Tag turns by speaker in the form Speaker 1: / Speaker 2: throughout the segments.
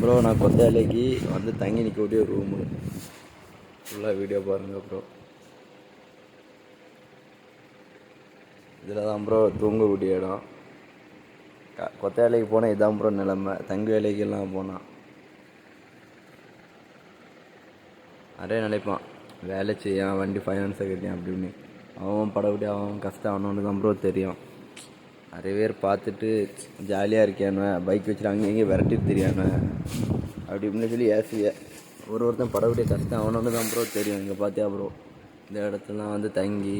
Speaker 1: Bro நான் கொத்தாலைக்கு வந்து தங்கி நிற்கக்கூடிய ரூமு ஃபுல்லாக வீடியோ பாருங்கள் ப்ரோ இதில் தான் ப்ரோ தூங்கக்கூடிய இடம். க- கொத்த வேலைக்கு போனால் இதான் ப்ரோ நிலமை. தங்கு வேலைக்கெல்லாம் போனால் நிறைய நினைப்பான் வேலை செய்யான் வண்டி ஃபைனான்ஸை கட்டியான் அப்படின்னு. அவன் படப்படி அவன் கஷ்டம் அவனு தான் ப்ரோ தெரியும். நிறைய பேர் பார்த்துட்டு ஜாலியாக இருக்கியானுவன் பைக் வச்சுட்டு அங்கே இங்கே விரட்டிட்டு தெரியானுவன் அப்படி இப்படின்னு சொல்லி ஏசிய ஒரு ஒருத்தன் படக்கூடிய கஷ்டம் அவனவனு தான் ப்ரோ தெரியும். இங்கே பார்த்தியா ப்ரோ இந்த இடத்துலாம் வந்து தங்கி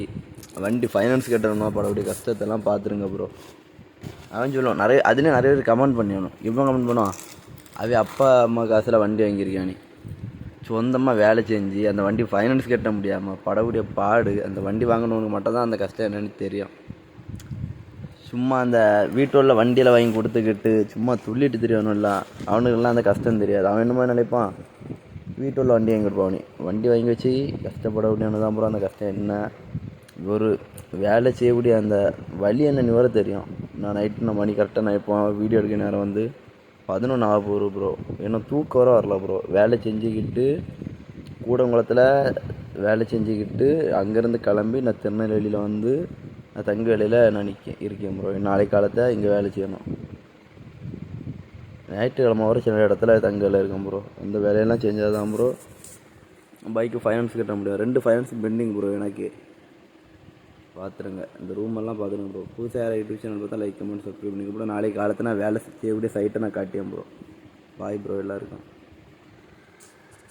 Speaker 1: வண்டி ஃபைனான்ஸ் கட்டணும்னா படக்கூடிய கஷ்டத்தெல்லாம் பார்த்துருங்க ப்ரோ அவன் சொல்லுவான் நிறைய அதுலேயும் நிறைய பேர் கமெண்ட் பண்ணிடணும். இவன் கமெண்ட் பண்ணுவான்? அவன் அப்பா அம்மா காசில் வண்டி வாங்கியிருக்கானே சொந்தமாக வேலை செஞ்சு அந்த வண்டி ஃபைனான்ஸ் கட்ட முடியாமல் படக்கூடிய பாடு. அந்த வண்டி வாங்கினவனுக்கு மட்டும் தான் அந்த கஷ்டம் என்னன்னு தெரியும். சும்மா அந்த வீட்டுள்ள வண்டியில் வாங்கி கொடுத்துக்கிட்டு சும்மா துள்ளிட்டு தெரியணும்ல. அவனுக்கெல்லாம் அந்த கஷ்டம் தெரியாது. அவன் என்னமோ நினைப்பான் வீட்டுள்ள வண்டி வாங்கி கொடுப்பான் வண்டி வாங்கி வச்சு கஷ்டப்படக்கூடியவனு தான் அப்புறம் அந்த கஷ்டம் என்ன? ஒரு வேலை செய்யக்கூடிய அந்த வழி என்ன நிவர தெரியும். நான் நைட்டு நான் மணி கரெக்டாக நினைப்போம் வீடியோ எடுக்க நேரம் வந்து பதினொன்று ஆக போகிறோம் ப்ரோ இன்னும் தூக்கம் வர வரல ப்ரோ வேலை செஞ்சுக்கிட்டு கூடங்குளத்தில் வேலை செஞ்சுக்கிட்டு அங்கேருந்து கிளம்பி நான் திருநெல்வேலியில் வந்து நான் தங்க வேலையில் நான் நிற்க இருக்கேன் ப்ரோ நாளை காலத்தை இங்கே வேலை செய்யணும். ஞாயிற்றுக்கிழமை வர சில இடத்துல தங்க வேலை இருக்கேன் ப்ரோ இந்த வேலையெல்லாம் செஞ்சால் தான் ப்ரோ பைக்கு ஃபைனான்ஸ் கட்ட முடியும். ரெண்டு ஃபைனான்ஸ் பெண்டிங் ப்ரோ எனக்கு. பார்த்துருங்க இந்த ரூமெல்லாம் பார்த்துருங்க ப்ரோ புதுசாக யாரும் யூடியூப் சேனல் பார்த்தா லைக் கமெண்ட் சப்ஸ்கிரைப் பண்ணிக்க ப்ரோ நாளைக்கு காலத்தில் நான் வேலை செய்யக்கூடிய சைட்டை நான் காட்டியேன் ப்ரோ பாய் ப்ரோ எல்லாருக்கும்.